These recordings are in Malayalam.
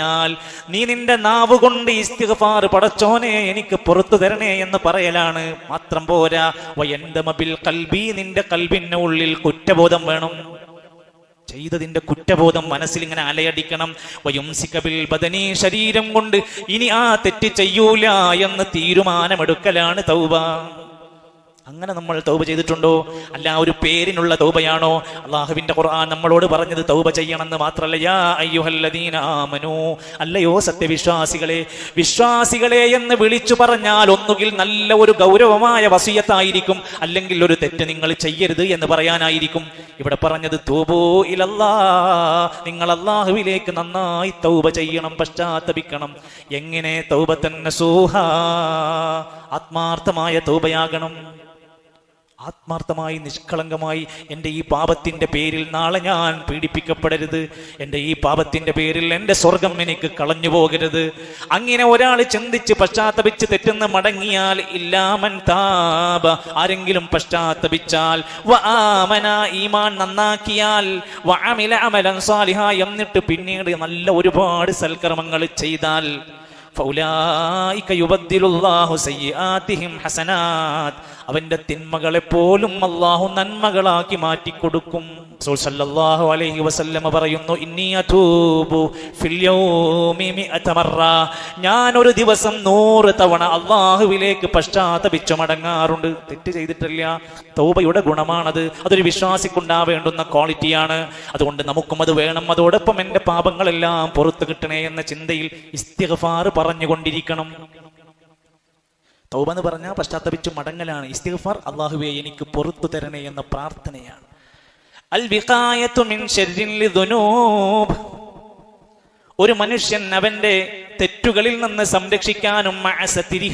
പറഞ്ഞാൽ നീ നിന്റെ നാവ് കൊണ്ട് ഇസ്തിഗ്ഫാർ പടച്ചോനെ എനിക്ക് പുറത്തു തരണേ എന്ന് പറയലാണ്. മാത്രം പോരാ വയന്തമബിൽ കൽബി നിന്റെ കൽബിന്റെ ഉള്ളിൽ കുറ്റബോധം വേണം. ചെയ്തതിന്റെ കുറ്റബോധം മനസ്സിൽ ഇങ്ങനെ അലയടിക്കണം വയുംസിക്കബിൽ ബദനി ശരീരം കൊണ്ട് ഇനി ആ തെറ്റ് ചെയ്യൂല എന്ന് തീരുമാനമെടുക്കലാണ് തൗബ. അങ്ങനെ നമ്മൾ തൗബ ചെയ്തിട്ടുണ്ടോ? അല്ല ഒരു പേരിനുള്ള തൗബയാണോ? അള്ളാഹുവിന്റെ ഖുർആൻ നമ്മളോട് പറഞ്ഞത് തൗബ ചെയ്യണമെന്ന് മാത്രമല്ല യാ അയ്യുഹല്ലദീന അല്ലയോ സത്യവിശ്വാസികളെ വിശ്വാസികളെ എന്ന് വിളിച്ചു പറഞ്ഞാൽ ഒന്നുകിൽ നല്ല ഒരു ഗൗരവമായ വസീയത്തായിരിക്കും അല്ലെങ്കിൽ ഒരു തെറ്റ് നിങ്ങൾ ചെയ്യരുത് എന്ന് പറയാനായിരിക്കും. ഇവിടെ പറഞ്ഞത് തൂബോ ഇലല്ലാ. നിങ്ങൾ അള്ളാഹുവിലേക്ക് നന്നായി തൗബ ചെയ്യണം പശ്ചാത്തപിക്കണം. എങ്ങനെ തൗബ തന്നെ സൂഹ? ആത്മാർത്ഥമായ തൗബയാകണം. ആത്മാർത്ഥമായി നിഷ്കളങ്കമായി എന്റെ ഈ പാപത്തിന്റെ പേരിൽ നാളെ ഞാൻ പീഡിപ്പിക്കപ്പെടരുത്. എന്റെ ഈ പാപത്തിന്റെ പേരിൽ എന്റെ സ്വർഗം എനിക്ക് കളഞ്ഞു പോകരുത് അങ്ങനെ ഒരാൾ ചിന്തിച്ച് പശ്ചാത്തപിച്ച് തെറ്റുന്ന മടങ്ങിയാൽ ഇല്ലാമൻ താപ. ആരെങ്കിലും പശ്ചാത്തപിച്ചാൽ ആമന ഈമാൻ നന്നാക്കിയാൽ എന്നിട്ട് പിന്നീട് നല്ല ഒരുപാട് സൽക്കർമ്മങ്ങൾ ചെയ്താൽ അവന്റെ തിന്മകളെ പോലും അള്ളാഹു നന്മകളാക്കി മാറ്റിക്കൊടുക്കും. റസൂൽ സല്ലല്ലാഹു അലൈഹി വസല്ലമ പറയുന്നു ഇന്നി അതൂബു ഫിൽ യൗമി മിഅത മറ. ഞാൻ ഒരു ദിവസം നൂറ് തവണ അള്ളാഹുവിലേക്ക് പശ്ചാത്തപിച്ചു മടങ്ങാറുണ്ട്. തെറ്റ് ചെയ്തിട്ടില്ല തൗബയുടെ ഗുണമാണത്. അതൊരു വിശ്വാസിക്കുണ്ടാവേണ്ടുന്ന ക്വാളിറ്റിയാണ്. അതുകൊണ്ട് നമുക്കും അത് വേണം. അതോടൊപ്പം എന്റെ പാപങ്ങളെല്ലാം പുറത്തു കിട്ടണേ എന്ന ചിന്തയിൽ ഇസ്തിഗ്ഫാർ പറഞ്ഞുകൊണ്ടിരിക്കണം. തൗബ എന്ന് പറഞ്ഞാൽ പശ്ചാത്തപിച്ചു മടങ്ങലാണ്. ഇസ്തിഗ്ഫാർ അള്ളാഹുവെ എനിക്ക് പുറത്തു തരണേ എന്ന പ്രാർത്ഥനയാണ്. ഒരു മനുഷ്യൻ അവന്റെ തെറ്റുകളിൽ നിന്ന് സംരക്ഷിക്കാനും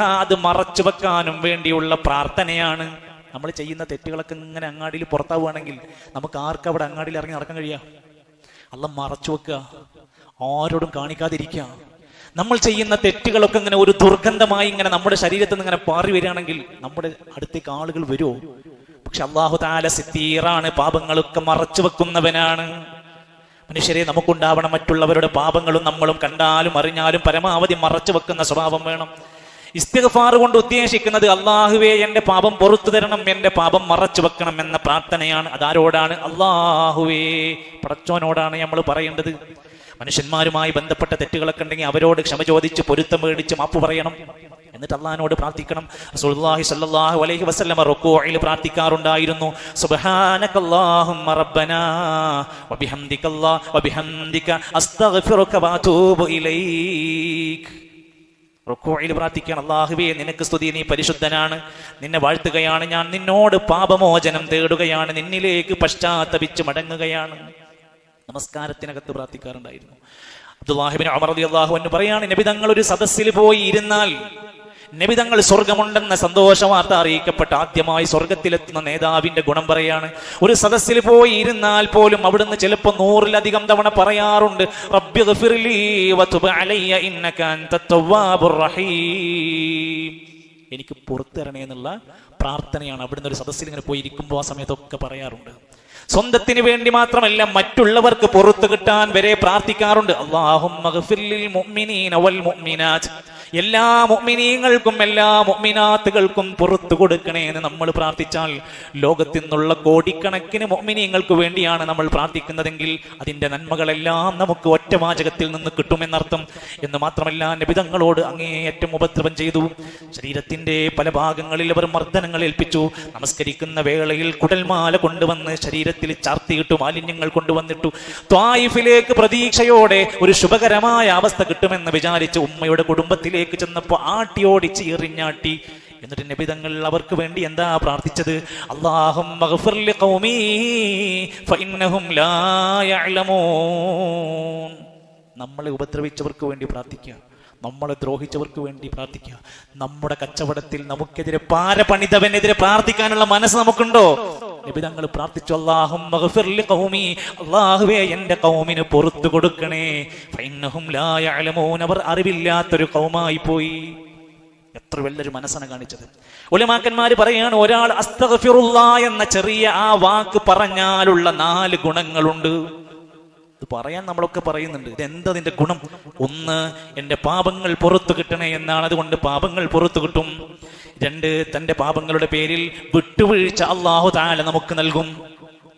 അത് മറച്ചു വെക്കാനും വേണ്ടിയുള്ള പ്രാർത്ഥനയാണ്. നമ്മൾ ചെയ്യുന്ന തെറ്റുകളൊക്കെ ഇങ്ങനെ അങ്ങാടിയിൽ പുറത്താവുകയാണെങ്കിൽ നമുക്ക് ആർക്ക് അവിടെ അങ്ങാടിയിൽ ഇറങ്ങി നടക്കാൻ കഴിയാ? അല്ല മറച്ചു വെക്കുക. ആരോടും കാണിക്കാതിരിക്കുക. നമ്മൾ ചെയ്യുന്ന തെറ്റുകളൊക്കെ ഇങ്ങനെ ഒരു ദുർഗന്ധമായി ഇങ്ങനെ നമ്മുടെ ശരീരത്തിൽ നിന്ന് ഇങ്ങനെ പാറി വരികയാണെങ്കിൽ നമ്മുടെ അടുത്തേക്ക് ആളുകൾ വരുമോ? പക്ഷെ അള്ളാഹു താല സിത്തീറാണ് പാപങ്ങളൊക്കെ മറച്ചു വെക്കുന്നവനാണ്. മനുഷ്യരെ നമുക്കുണ്ടാവണം മറ്റുള്ളവരുടെ പാപങ്ങളും നമ്മളും കണ്ടാലും അറിഞ്ഞാലും പരമാവധി മറച്ചു വെക്കുന്ന സ്വഭാവം വേണം. ഇസ്തിഗ്ഫാർ കൊണ്ട് ഉദ്ദേശിക്കുന്നത് അള്ളാഹുവെ എന്റെ പാപം പുറത്തു തരണം എന്റെ പാപം മറച്ചു വെക്കണം എന്ന പ്രാർത്ഥനയാണ്. അതാരോടാണ്? അള്ളാഹുവേ പടച്ചോനോടാണ് നമ്മൾ പറയേണ്ടത്. മനുഷ്യന്മാരുമായി ബന്ധപ്പെട്ട തെറ്റുകളൊക്കെ ഉണ്ടെങ്കിൽ അവരോട് ക്ഷമ ചോദിച്ച് പൊരുത്തം മേടിച്ച് മാപ്പ് പറയണം. എന്നിട്ട് അള്ളഹാനോട് പ്രാർത്ഥിക്കണം. റസൂലുള്ളാഹി സല്ലാഹു അലൈഹി വസ്ലമ റൊക്കോയിൽ പ്രാർത്ഥിക്കാറുണ്ടായിരുന്നു. റൊക്കോയിൽ പ്രാർത്ഥിക്കണം അള്ളാഹുവേ നിനക്ക് സ്തുതി നീ പരിശുദ്ധനാണ്. നിന്നെ വാഴ്ത്തുകയാണ് ഞാൻ. നിന്നോട് പാപമോചനം തേടുകയാണ്. നിന്നിലേക്ക് പശ്ചാത്തപിച്ച് മടങ്ങുകയാണ്. നമസ്കാരത്തിനകത്ത് പ്രാർത്ഥിക്കാറുണ്ടായിരുന്നു. അബ്ദുല്ലാഹിബിൻ അമർ അലി അള്ളാഹു എന്ന് പറയാണ് നബി തങ്ങൾ ഒരു സദസ്സിൽ പോയി ഇരുന്നാൽ നബി തങ്ങൾ സ്വർഗമുണ്ടെന്ന സന്തോഷ വാർത്ത അറിയിക്കപ്പെട്ട ആദ്യമായി സ്വർഗത്തിലെത്തുന്ന നേതാവിന്റെ ഗുണം പറയാണ് ഒരു സദസ്സിൽ പോയി ഇരുന്നാൽ പോലും അവിടുന്ന് ചിലപ്പോൾ നൂറിലധികം തവണ പറയാറുണ്ട് എനിക്ക് പുറത്തിറണേ എന്നുള്ള പ്രാർത്ഥനയാണ് അവിടുന്ന് ഒരു സദസ്സിൽ ഇങ്ങനെ പോയി ഇരിക്കുമ്പോൾ ആ സമയത്തൊക്കെ പറയാറുണ്ട്. സ്വന്തത്തിന് വേണ്ടി മാത്രമല്ല മറ്റുള്ളവർക്ക് പുറത്തു കിട്ടാൻ വരെ പ്രാർത്ഥിക്കാറുണ്ട്. അള്ളാഹും എല്ലാ മുഅ്മിനീങ്ങൾക്കും എല്ലാ മുഅ്മിനാത്തുകൾക്കും പുറത്തു കൊടുക്കണേ എന്ന് നമ്മൾ പ്രാർത്ഥിച്ചാൽ ലോകത്തിൽ നിന്നുള്ള കോടിക്കണക്കിന് മുഗ്മിനീങ്ങൾക്ക് വേണ്ടിയാണ് നമ്മൾ പ്രാർത്ഥിക്കുന്നതെങ്കിൽ അതിന്റെ നന്മകളെല്ലാം നമുക്ക് ഒറ്റവാചകത്തിൽ നിന്ന് കിട്ടുമെന്നർത്ഥം. എന്ന് മാത്രമല്ല നബിതങ്ങളോട് അങ്ങേയറ്റം ഉപദ്രവം ചെയ്തു. ശരീരത്തിന്റെ പല ഭാഗങ്ങളിൽ അവർ മർദ്ദനങ്ങൾ ഏൽപ്പിച്ചു. നമസ്കരിക്കുന്ന വേളയിൽ കുടൽമാല കൊണ്ടുവന്ന് ശരീരത്തിൽ ചാർത്തിയിട്ടു മാലിന്യങ്ങൾ കൊണ്ടുവന്നിട്ടു. ത്വായിഫിലേക്ക് പ്രതീക്ഷയോടെ ഒരു ശുഭകരമായ അവസ്ഥ കിട്ടുമെന്ന് വിചാരിച്ച് ഉമ്മയുടെ കുടുംബത്തിലേക്ക് ചെന്നപ്പോൾ ആട്ടിയോടിച്ച് എറിഞ്ഞാട്ടി എന്നിട്ട് നബിതങ്ങൾ അവർക്ക് വേണ്ടി എന്താ പ്രാർത്ഥിച്ചത്? അള്ളാഹും നമ്മളെ ഉപദ്രവിച്ചവർക്ക് വേണ്ടി പ്രാർത്ഥിക്കുക. നമ്മളെ ദ്രോഹിച്ചവർക്ക് വേണ്ടി പ്രാർത്ഥിക്കുക. നമ്മുടെ കച്ചവടത്തിൽ നമുക്കെതിരെ പാര പണിതവനെതിരെ പ്രാർത്ഥിക്കാനുള്ള മനസ്സ് നമുക്കുണ്ടോ? നബി തങ്ങൾ പ്രാർത്ഥിച്ചു അള്ളാഹും അള്ളാഹുവേ എന്റെ കൗമിന് പുറത്തു കൊടുക്കണേ. അവർ അറിവില്ലാത്തൊരു കൗമായി പോയി. എത്ര വലിയൊരു മനസ്സാണ് കാണിച്ചത്. ഒലിമാക്കന്മാര് പറയാണ് ഒരാൾ അസ്തഗ്ഫിറുല്ലാ എന്ന ചെറിയ ആ വാക്ക് പറഞ്ഞാലുള്ള നാല് ഗുണങ്ങളുണ്ട്. ഇത് പറയാൻ നമ്മളൊക്കെ പറയുന്നുണ്ട്. ഇത് ഗുണം? ഒന്ന് എന്റെ പാപങ്ങൾ പുറത്തു കിട്ടണേ എന്നാണ്. അതുകൊണ്ട് പാപങ്ങൾ പുറത്തു കിട്ടും. രണ്ട് തന്റെ പാപങ്ങളുടെ പേരിൽ വിട്ടുവീഴ്ച അള്ളാഹു താല നമുക്ക് നൽകും.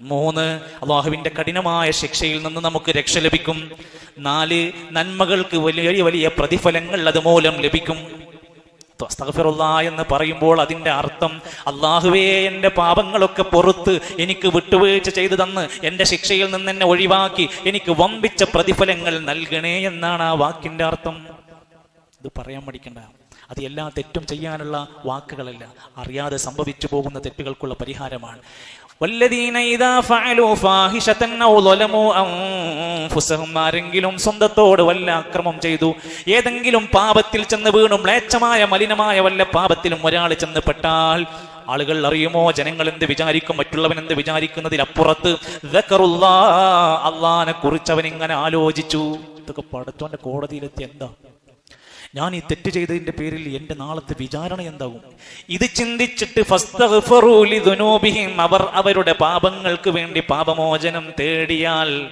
മൂന്ന് അള്ളാഹുവിന്റെ കഠിനമായ ശിക്ഷയിൽ നിന്ന് നമുക്ക് രക്ഷ ലഭിക്കും. നാല് നന്മകൾക്ക് വലിയ വലിയ പ്രതിഫലങ്ങൾ അതുമൂലം ലഭിക്കും. എന്ന് പറയുമ്പോൾ അതിന്റെ അർത്ഥം അള്ളാഹുവേ എന്റെ പാപങ്ങളൊക്കെ പുറത്ത് എനിക്ക് വിട്ടുവീഴ്ച ചെയ്തു തന്ന് എന്റെ ശിക്ഷയിൽ നിന്ന് എന്നെ ഒഴിവാക്കി എനിക്ക് വമ്പിച്ച പ്രതിഫലങ്ങൾ നൽകണേ എന്നാണ് ആ വാക്കിന്റെ അർത്ഥം. ഇത് പറയാൻ പഠിക്കണ്ട അത് എല്ലാ തെറ്റും ചെയ്യാനുള്ള വാക്കുകളല്ല. അറിയാതെ സംഭവിച്ചു പോകുന്ന തെറ്റുകൾക്കുള്ള പരിഹാരമാണ്. വല്ലദീന ഇദാ ഫഅലൂ ഫാഹിശതൻ ഔ ളലമു അൻഫുസഹും ആരെങ്കിലും സ്വന്തത്തോട് വല്ല അക്രമം ചെയ്തു. ഏതെങ്കിലും പാപത്തിൽ ചെന്ന് വീണു മ്ലേച്ഛമായ മലിനമായ വല്ല പാപത്തിലും ഒരാൾ ചെന്ന് പെട്ടാൽ ആളുകൾ അറിയുമോ? ജനങ്ങൾ എന്ത് വിചാരിക്കും? മറ്റുള്ളവൻ എന്ത് വിചാരിക്കുന്നതിൽ അപ്പുറത്ത്? അള്ളാനെ കുറിച്ച് അവൻ ഇങ്ങനെ ആലോചിച്ചു. ഇതൊക്കെ പടത്തോന്റെ കോടതിയിലെത്തി എന്താ? ഞാൻ ഈ തെറ്റ് ചെയ്തതിന്റെ പേരിൽ എന്റെ നാളത്തെ വിചാരണ എന്താകും? ഇത് ചിന്തിച്ചിട്ട് അവർ അവരുടെ പാപങ്ങൾക്ക് വേണ്ടി പാപമോചനം തേടിയാൽ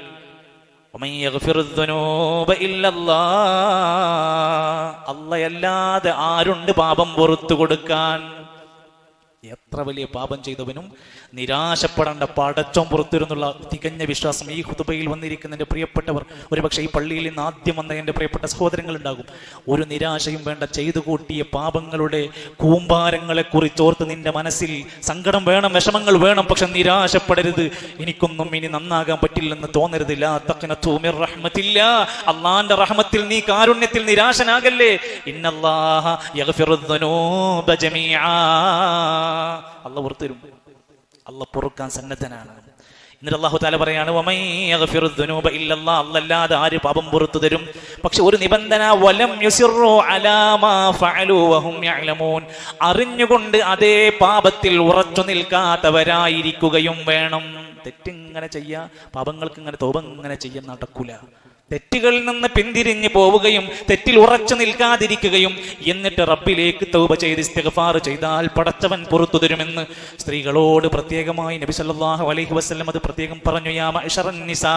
അല്ലയല്ലാതെ ആരുണ്ട് പാപം പുറത്തു കൊടുക്കാൻ? എത്ര വലിയ പാപം ചെയ്തവനും നിരാശപ്പെടേണ്ട പടച്ചോം പുറത്തിരുന്നുള്ള തികഞ്ഞ വിശ്വാസം ഈ ഹുതുബയിൽ വന്നിരിക്കുന്ന എന്റെ പ്രിയപ്പെട്ടവർ. ഒരുപക്ഷെ ഈ പള്ളിയിൽ നിന്ന് ആദ്യം വന്ന എന്റെ പ്രിയപ്പെട്ട സഹോദരങ്ങൾ ഉണ്ടാകും ഒരു നിരാശയും വേണ്ട ചെയ്തു കൂട്ടിയ പാപങ്ങളുടെ കൂമ്പാരങ്ങളെ കുറിച്ചോർത്ത് നിന്റെ മനസ്സിൽ സങ്കടം വേണം വിഷമങ്ങൾ വേണം പക്ഷെ നിരാശപ്പെടരുത്. എനിക്കൊന്നും ഇനി നന്നാകാൻ പറ്റില്ലെന്ന് തോന്നരുതില്ല. റഹ്മത്തില്ല. അള്ളാന്റെ റഹ്മത്തിൽ നീ കാരുണ്യത്തിൽ നിരാശനാകല്ലേ? ഇന്നല്ലാഹ ജമീആ. അല്ല പുറത്തരും അല്ല പൊറുക്കാൻ സന്നദ്ധനാണ്. എന്നിട്ട് അള്ളാഹു താല പറയാണ് അല്ലല്ലാതെ ആര് പാപം പുറത്തു തരും? പക്ഷെ ഒരു നിബന്ധന വലം അറിഞ്ഞുകൊണ്ട് അതേ പാപത്തിൽ ഉറച്ചു നിൽക്കാത്തവരായിരിക്കുകയും വേണം. തെറ്റിങ്ങനെ ചെയ്യാ പാപങ്ങൾക്ക് ഇങ്ങനെ തോപം ഇങ്ങനെ ചെയ്യാൻ നടക്കൂല. തെറ്റുകളിൽ നിന്ന് പിന്തിരിഞ്ഞു പോവുകയും തെറ്റിൽ ഉറച്ചു നിൽക്കാതിരിക്കുകയും എന്നിട്ട് റബ്ബിലേക്ക് തൗബ ചെയ്ത് ഇസ്തിഗ്ഫാർ ചെയ്താൽ പടച്ചവൻ പുറത്തു തരുമെന്ന് സ്ത്രീകളോട് പ്രത്യേകമായി നബി സല്ലല്ലാഹു അലൈഹി വസല്ലം അത് പ്രത്യേകം പറഞ്ഞു യാ നിസാ.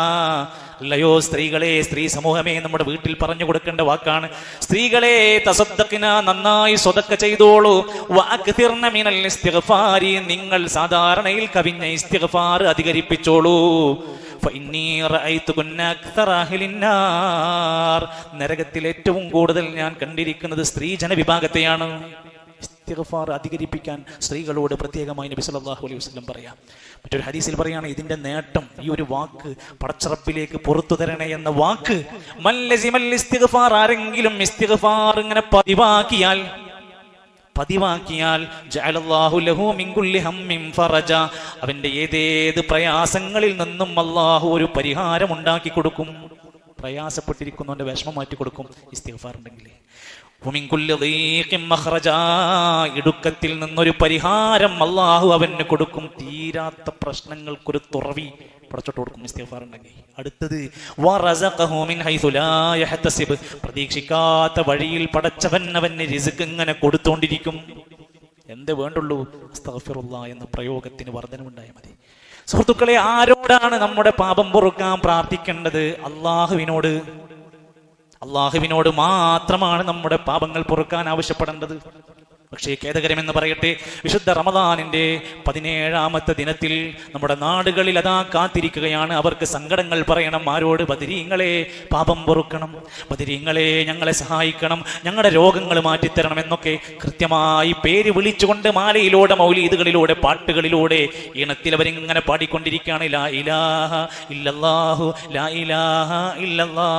അല്ലയോ സ്ത്രീകളെ സ്ത്രീ സമൂഹമേ നമ്മുടെ വീട്ടിൽ പറഞ്ഞു കൊടുക്കേണ്ട വാക്കാണ്. സ്ത്രീകളെ തസദ്ദഖിന നന്നായി സ്വതക്ക ചെയ്തോളൂ. വഅക്തിർന മിനൽ ഇസ്തിഗ്ഫാരി. നിങ്ങൾ സാധാരണയിൽ കവിഞ്ഞ ഇസ്തിഗ്ഫാർ അധികരിപ്പിച്ചോളൂ. നരകത്തിൽ ഏറ്റവും കൂടുതൽ ഞാൻ കണ്ടിരിക്കുന്നത് സ്ത്രീജന വിഭാഗത്തെയാണ് ഇസ്തിഗ്ഫാർ അധികരിപ്പിക്കാൻ സ്ത്രീകളോട് പ്രത്യേകമായി നബി സല്ലല്ലാഹു അലൈഹി വസല്ലം പറയാം. മറ്റൊരു ഹദീസിൽ പറയാണ് ഇതിന്റെ നേട്ടം ഈ ഒരു വാക്ക് പടച്ചറപ്പിലേക്ക് പുറത്തു തരണേ എന്ന വാക്ക്. മല്ലസിമൽ ഇസ്തിഗ്ഫാർ ആരെങ്കിലും ഇസ്തിഗ്ഫാർ ഇങ്ങനെ പതിവാക്കിയാൽ പതിവാക്കിയാൽ അവന്റെ ഏതേത് പ്രയാസങ്ങളിൽ നിന്നും അള്ളാഹു ഒരു പരിഹാരം ഉണ്ടാക്കി കൊടുക്കും. പ്രയാസപ്പെട്ടിരിക്കുന്നവന്റെ വിഷമം മാറ്റി കൊടുക്കും. മഖ്റജ. ഇടുക്കത്തിൽ നിന്നൊരു പരിഹാരം അള്ളാഹു അവന് കൊടുക്കും. തീരാത്ത പ്രശ്നങ്ങൾക്കൊരു തുറവി. പടച്ചോട്ട് കൊടുക്കും ഉണ്ടെങ്കിൽ. അടുത്തത് പ്രതീക്ഷിക്കാത്ത വഴിയിൽ പടച്ചവൻ അവന് റിസ്ക് ഇങ്ങനെ കൊടുത്തോണ്ടിരിക്കും. എന്ത് വേണ്ടുള്ളൂ? എന്ന പ്രയോഗത്തിന് വർധനമുണ്ടായാൽ മതി. സുഹൃത്തുക്കളെ ആരോടാണ് നമ്മുടെ പാപം പൊറുക്കാൻ പ്രാർത്ഥിക്കേണ്ടത്? അള്ളാഹുവിനോട്. അള്ളാഹുവിനോട് മാത്രമാണ് നമ്മുടെ പാപങ്ങൾ പൊറുക്കാൻ ആവശ്യപ്പെടേണ്ടത്. പക്ഷേ ഖേദകരമെന്ന് പറയട്ടെ വിശുദ്ധ റമദാനിന്റെ പതിനേഴാമത്തെ ദിനത്തിൽ നമ്മുടെ നാടുകളിൽ അതാ കാത്തിരിക്കുകയാണ്. അവർക്ക് സങ്കടങ്ങൾ പറയണം ആരോട്? ബദിരീങ്ങളെ പാപം പൊറുക്കണം ബദിരീങ്ങളെ ഞങ്ങളെ സഹായിക്കണം ഞങ്ങളുടെ രോഗങ്ങൾ മാറ്റിത്തരണം എന്നൊക്കെ കൃത്യമായി പേര് വിളിച്ചുകൊണ്ട് മാലയിലൂടെ മൗലീദുകളിലൂടെ പാട്ടുകളിലൂടെ ഈണത്തിൽ അവരിങ്ങനെ പാടിക്കൊണ്ടിരിക്കുകയാണ്. ലാ ഇലാഹ ഇല്ലല്ലാഹു ലാ ഇലാഹ ഇല്ലല്ലാ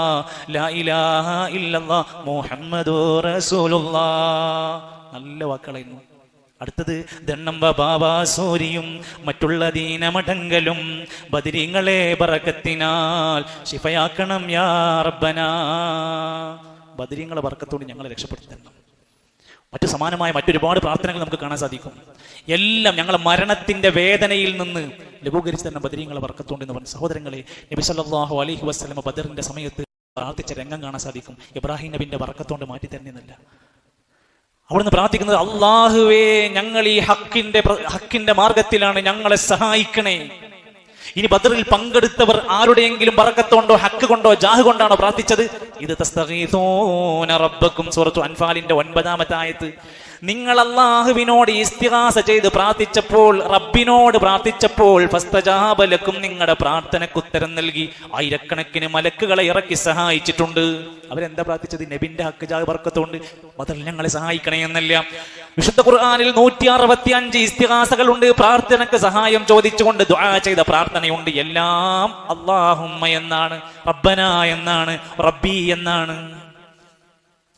ലാ ഇലാഹ ഇല്ലല്ലാ മുഹമ്മദു റസൂലുള്ളാഹ് നല്ല വാക്കുകളായിരുന്നു. അടുത്തത് ബാബാ സൂരിയും മറ്റുള്ള ദീനമടങ്കലും ബദിരിങ്ങളെ പറക്കത്തിനാൽ ശിഫയാക്കണം യാ ബദിരിങ്ങളെ പറക്കത്തോട് ഞങ്ങളെ രക്ഷപ്പെടുത്തി തരണം. മറ്റു സമാനമായ മറ്റൊരുപാട് പ്രാർത്ഥനകൾ നമുക്ക് കാണാൻ സാധിക്കും. എല്ലാം ഞങ്ങളെ മരണത്തിന്റെ വേദനയിൽ നിന്ന് ലഘൂകരിച്ച് തന്നെ ബദരീങ്ങളെ വർക്കത്തോണ്ട് എന്ന് പറഞ്ഞ സഹോദരങ്ങളെ നബി സല്ലല്ലാഹു അലൈഹി വസ്ലമ ബദറിന്റെ സമയത്ത് പ്രാർത്ഥിച്ച രംഗം കാണാൻ സാധിക്കും. ഇബ്രാഹിം നബിന്റെ വർക്കത്തോണ്ട് മാറ്റി തരുന്നില്ല അവിടുന്ന് പ്രാർത്ഥിക്കുന്നത് അള്ളാഹുവേ ഞങ്ങൾ ഈ ഹക്കിന്റെ ഹക്കിന്റെ മാർഗത്തിലാണ് ഞങ്ങളെ സഹായിക്കണേ. ഇനി ബദറിൽ പങ്കെടുത്തവർ ആരുടെയെങ്കിലും പറക്കത്തോണ്ടോ ഹക്ക് കൊണ്ടോ ജാഹ് കൊണ്ടാണോ പ്രാർത്ഥിച്ചത് ഇത് സൂറത്തു അൻഫാലിന്റെ ഒൻപതാമത്തെ ആയത്ത്. നിങ്ങൾ അള്ളാഹുവിനോട് ഇസ്തിഹാസ ചെയ്ത് പ്രാർത്ഥിച്ചപ്പോൾ റബ്ബിനോട് പ്രാർത്ഥിച്ചപ്പോൾ ഫസ്തജാബലക്കും നിങ്ങളുടെ പ്രാർത്ഥനയ്ക്ക് ഉത്തരം നൽകി ആയിരക്കണക്കിന് മലക്കുകളെ ഇറക്കി സഹായിച്ചിട്ടുണ്ട്. അവരെന്താ പ്രാർത്ഥിച്ചത്? നബിന്റെ ഹക്ക് ജാബർക്കത്തോണ്ട് ബർക്കത്തോണ്ട്. ബദറിൽ ഞങ്ങളെ സഹായിക്കണേ എന്നല്ല. വിശുദ്ധ ഖുർആാനിൽ നൂറ്റി അറുപത്തി അഞ്ച് ഇസ്തിഹാസകളുണ്ട് പ്രാർത്ഥനക്ക് സഹായം ചോദിച്ചുകൊണ്ട് ചെയ്ത പ്രാർത്ഥനയുണ്ട്. എല്ലാം അള്ളാഹുമ്മ എന്നാണ് റബ്ബന എന്നാണ് റബ്ബി എന്നാണ്.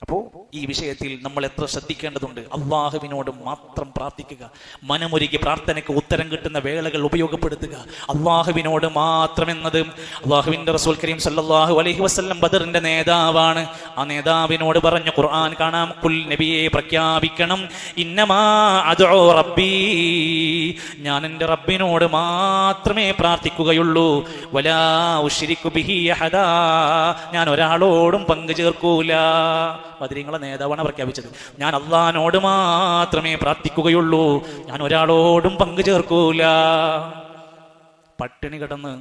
അപ്പോ ഈ വിഷയത്തിൽ നമ്മൾ എത്ര ശ്രദ്ധിക്കേണ്ടതുണ്ട്? അള്ളാഹുവിനോട് മാത്രം പ്രാർത്ഥിക്കുക. മനമൊരുക്കി പ്രാർത്ഥനയ്ക്ക് ഉത്തരം കിട്ടുന്ന വേളകൾ ഉപയോഗപ്പെടുത്തുക. അള്ളാഹുവിനോട് മാത്രം എന്നത് അള്ളാഹുവിന്റെ റസൂൽ കരീം സല്ലാഹു അലൈഹി വസല്ലം ബദറിന്റെ നേതാവാണ്. ആ നേതാവിനോട് പറഞ്ഞു ഖുർആൻ കാണാം. കുൽ നബിയെ പ്രഖ്യാപിക്കണം. ഇന്നമാ അതോ റബ്ബി. ഞാൻ എന്റെ റബ്ബിനോട് മാത്രമേ പ്രാർത്ഥിക്കുകയുള്ളൂ. വലാ ഉഷിരിക്കു ബിഹി അഹദാ. ഞാൻ ഒരാളോടും പങ്കു ചേർക്കൂല. ബദരീങ്ങളെ നേതാവാണ് പ്രഖ്യാപിച്ചത്. ഞാൻ അള്ളഹാനോട് മാത്രമേ പ്രാർത്ഥിക്കുകയുള്ളൂ. ഞാൻ ഒരാളോടും പങ്കു ചേർക്കൂല. പട്ടിണി കിടന്ന്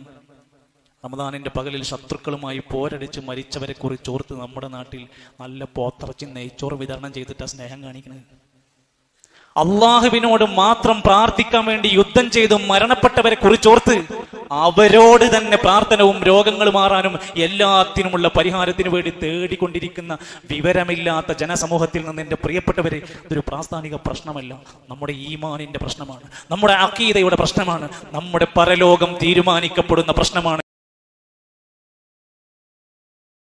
റമദാനിന്റെ പകലിൽ ശത്രുക്കളുമായി പോരടിച്ച് മരിച്ചവരെ കുറിച്ച് ഓർത്ത് നമ്മുടെ നാട്ടിൽ നല്ല പോത്തിറച്ചി നെയ്ച്ചോറ് വിതരണം ചെയ്തിട്ടാ സ്നേഹം കാണിക്കുന്നത് അള്ളാഹുവിനോട് മാത്രം പ്രാർത്ഥിക്കാൻ വേണ്ടി യുദ്ധം ചെയ്ത് മരണപ്പെട്ടവരെ കുറിച്ചോർത്ത് അവരോട് തന്നെ പ്രാർത്ഥനവും രോഗങ്ങൾ മാറാനും എല്ലാത്തിനുമുള്ള പരിഹാരത്തിന് വേണ്ടി തേടിക്കൊണ്ടിരിക്കുന്ന വിവരമില്ലാത്ത ജനസമൂഹത്തിൽ നിന്ന് എന്റെ പ്രിയപ്പെട്ടവരെ ഇതൊരു പ്രാസ്ഥാനിക പ്രശ്നമല്ല. നമ്മുടെ ഈമാനിന്റെ പ്രശ്നമാണ്. നമ്മുടെ അക്കീതയുടെ പ്രശ്നമാണ്. നമ്മുടെ പരലോകം തീരുമാനിക്കപ്പെടുന്ന പ്രശ്നമാണ്.